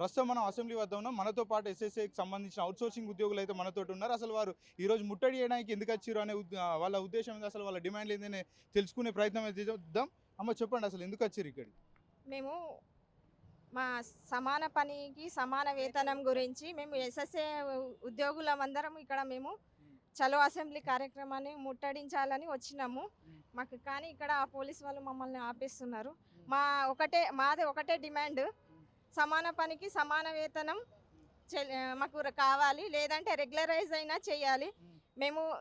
ప్రస్తుతం మనం అసెంబ్లీ వద్ద ఉన్నాం. మనతో పాటు ఎస్ఎస్ఏకి సంబంధించిన అవుట్సోర్సింగ్ ఉద్యోగులు అయితే మనతో ఉన్నారు. అసలు వారు ఈరోజు ముట్టడి చేయడానికి ఎందుకు వచ్చారు అనే వాళ్ళ ఉద్దేశం అసలు వాళ్ళ డిమాండ్లు ఏంటనే తెలుసుకునే ప్రయత్నం అయితే చేద్దాం. అమ్మ చెప్పండి అసలు ఎందుకు వచ్చారు ఇక్కడికి? మేము మా సమాన పనికి సమాన వేతనం గురించి మేము ఎస్ఎస్ఏ ఉద్యోగులం అందరం ఇక్కడ మేము చలో అసెంబ్లీ కార్యక్రమాన్ని ముట్టడించాలని వచ్చినాము. మాకు కానీ ఇక్కడ ఆ పోలీస్ వాళ్ళు మమ్మల్ని ఆపేస్తున్నారు. మా ఒకటే మాది ఒకటే డిమాండ్. సమాన పనికి సమాన వేతనం మాకు కావాలి. లేదంటే రెగ్యులరైజ్ అయినా చేయాలి. మేము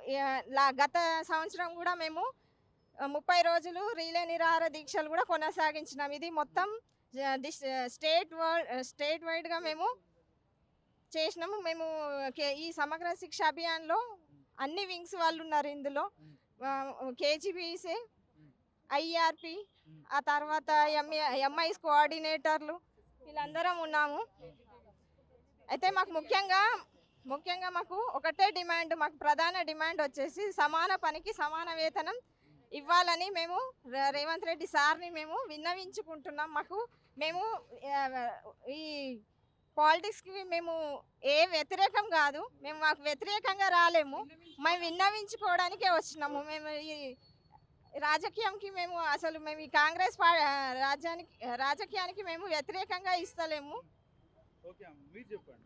లా- గత సంవత్సరం కూడా మేము ముప్పై రోజులు రీలే నిరాహార దీక్షలు కూడా కొనసాగించినాం. ఇది మొత్తం స్టేట్ వరల్డ్ స్టేట్ వైడ్గా మేము చేసినాము. మేము కే- ఈ సమగ్ర శిక్ష అభియాన్లో అన్ని వింగ్స్ వాళ్ళు ఉన్నారు ఇందులో. కేజీబీసీ ఐఆర్పి ఆ తర్వాత ఎంఏ ఎంఐస్ కోఆర్డినేటర్లు వీళ్ళందరం ఉన్నాము. అయితే మాకు ముఖ్యంగా ముఖ్యంగా మాకు ఒకటే డిమాండ్ మాకు ప్రధాన డిమాండ్ వచ్చేసి సమాన పనికి సమాన వేతనం ఇవ్వాలని మేము ర- రేవంత్ రెడ్డి సార్ని మేము విన్నవించుకుంటున్నాం. మాకు మేము ఈ పాలిటిక్స్కి మేము ఏ వ్యతిరేకం కాదు. మేము మాకు వ్యతిరేకంగా రాలేము. మేము విన్నవించుకోవడానికే వచ్చినాము. మేము ఈ రాజకీయంకి మేము అసలు మేము ఈ కాంగ్రెస్ రాజ్యానికి రాజకీయానికి మేము వ్యతిరేకంగా ఇస్తలేము. ఓకే అమ్మ మీరు చెప్పండి.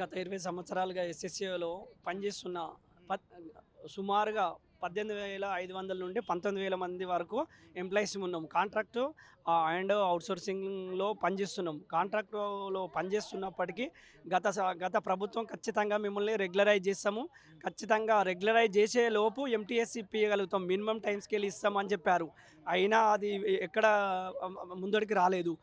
గత ఇరవై సంవత్సరాలుగా ఎస్ఎస్ఏలో పనిచేస్తున్న సుమారుగా పద్దెనిమిది వేల ఐదు వందల నుండి పంతొమ్మిది వేల మంది వరకు ఎంప్లాయీస్ ఉన్నాం. కాంట్రాక్టు అండ్ అవుట్సోర్సింగ్లో పనిచేస్తున్నాం. కాంట్రాక్టులో పనిచేస్తున్నప్పటికీ గత స- గత ప్రభుత్వం ఖచ్చితంగా మిమ్మల్ని రెగ్యులరైజ్ చేస్తాము. ఖచ్చితంగా రెగ్యులరైజ్ చేసే లోపు ఎంటీఎస్ ఇప్పించగలుగుతాం మినిమం టైం స్కేల్ ఇస్తామని చెప్పారు. అయినా అది ఎక్కడ ముందడికి రాలేదు.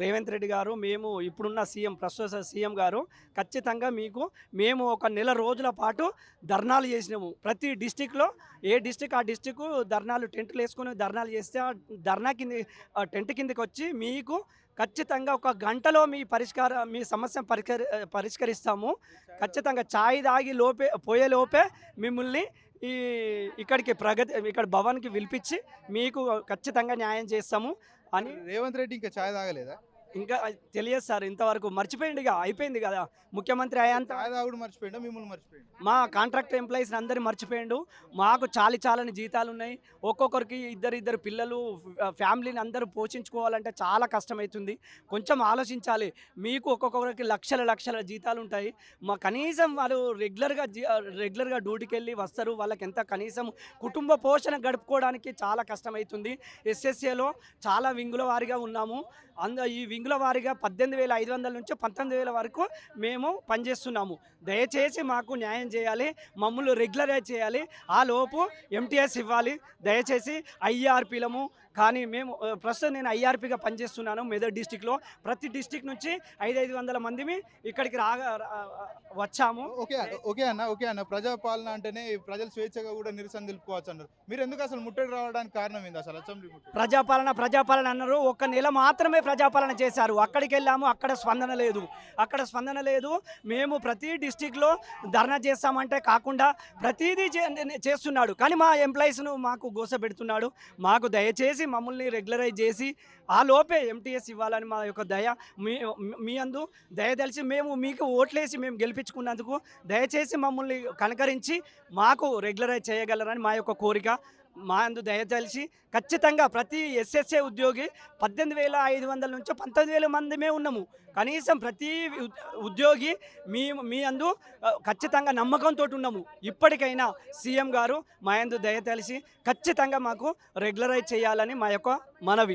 రేవంత్ రెడ్డి గారు మేము ఇప్పుడున్న సీఎం ప్రస్తుత సీఎం గారు ఖచ్చితంగా మీకు మేము ఒక నెల రోజుల పాటు ధర్నాలు చేసినాము. ప్రతి డిస్టిక్లో ఏ డిస్టిక్ ఆ డిస్టిక్ ధర్నాలు టెంట్లు వేసుకొని ధర్నాలు చేస్తే ఆ ధర్నా కింద టెంట్ కిందకి వచ్చి మీకు ఖచ్చితంగా ఒక గంటలో మీ పరిష్కార మీ సమస్య పరిష్కరి పరిష్కరిస్తాము. ఖచ్చితంగా ఛాయ్ తాగి లోపే పోయే లోపే మిమ్మల్ని ఈ ఇక్కడికి ప్రగతి ఇక్కడ భవన్కి పిలిపించి మీకు ఖచ్చితంగా న్యాయం చేస్తాము. అని రేవంత్ రెడ్డి ఇంకా ఛాయ్ తాగలేదా? ఇంకా తెలియదు సార్ ఇంతవరకు మర్చిపోయింది ఇక అయిపోయింది కదా. ముఖ్యమంత్రి అయ్యేంత మిమ్మల్ని మర్చిపోయింది మా కాంట్రాక్ట్ ఎంప్లాయీస్ అందరినీ మర్చిపోయిండు. మాకు చాలి చాలని జీతాలు ఉన్నాయి. ఒక్కొక్కరికి ఇద్దరు ఇద్దరు పిల్లలు ఫ్యామిలీని అందరూ పోషించుకోవాలంటే చాలా కష్టమవుతుంది కొంచెం ఆలోచించాలి. మీకు ఒక్కొక్కరికి లక్షల లక్షల జీతాలు ఉంటాయి. మా కనీసం వాళ్ళు రెగ్యులర్గా జీ రెగ్యులర్గా డ్యూటీకి వెళ్ళి వస్తారు. వాళ్ళకి ఎంత కనీసం కుటుంబ పోషణ గడుపుకోవడానికి చాలా కష్టమవుతుంది ఎస్ఎస్ఏలో చాలా వింగుల వారిగా ఉన్నాము. అంద ఈ వింగుల వారిగా పద్దెనిమిది వేల ఐదు వందల నుంచి పంతొమ్మిది వేల వరకు మేము పనిచేస్తున్నాము. దయచేసి మాకు న్యాయం చేయాలి మమ్మల్ని రెగ్యులరైజ్ చేయాలి. ఆ లోపు ఎంటీఎస్ ఇవ్వాలి. దయచేసి ఐఆర్పీలము కానీ మేము ప్రస్తుతం నేను ఐఆర్పీగా పనిచేస్తున్నాను మెదక్ డిస్టిక్లో. ప్రతి డిస్టిక్ నుంచి ఐదు ఐదు వందల మందిమి ఇక్కడికి రాగా వచ్చాము. ఓకే ఓకే అన్న ఓకే అన్న. ప్రజాపాలన అంటేనే ప్రజలు స్వేచ్ఛగా కూడా నిరసన తెలుపుకోవచ్చు అన్నారు. మీరు ఎందుకు అసలు ముట్టడి రావడానికి కారణం ఏంది అసలు అసెంబ్లీ ప్రజాపాలన ప్రజాపాలన అన్నారు. ఒక్క నెల మాత్రమే ప్రజాపాలన చేశారు. అక్కడికి వెళ్ళాము అక్కడ స్పందన లేదు. అక్కడ స్పందన లేదు. మేము ప్రతి డిస్టిక్లో ధర్నా చేస్తామంటే కాకుండా ప్రతిదీ చేస్తున్నాడు. కానీ మా ఎంప్లాయీస్ను మాకు గోసపెడుతున్నాడు. మాకు దయచేసి మమ్మల్ని రెగ్యులరైజ్ చేసి ఆ లోపే ఎంటీఎస్ ఇవ్వాలని మా యొక్క దయ మీ మీ అందు దయ తెలిసి మేము మీకు ఓట్లేసి మేము గెలిపించుకున్నందుకు దయచేసి మమ్మల్ని కనకరించి మాకు రెగ్యులరైజ్ చేయగలరని మా యొక్క కోరిక. మా అందు దయచలిసి ఖచ్చితంగా ప్రతి ఎస్ఎస్ఏ ఉద్యోగి పద్దెనిమిది వేల ఐదు వందల నుంచి పంతొమ్మిది వేల మందిమే ఉన్నాము. కనీసం ప్రతి ఉద్యోగి మీ మీ అందు ఖచ్చితంగా నమ్మకంతో ఉన్నాము. ఇప్పటికైనా సీఎం గారు మా అందు దయతలిసి ఖచ్చితంగా మాకు రెగ్యులరైజ్ చేయాలని మా యొక్క మనవి.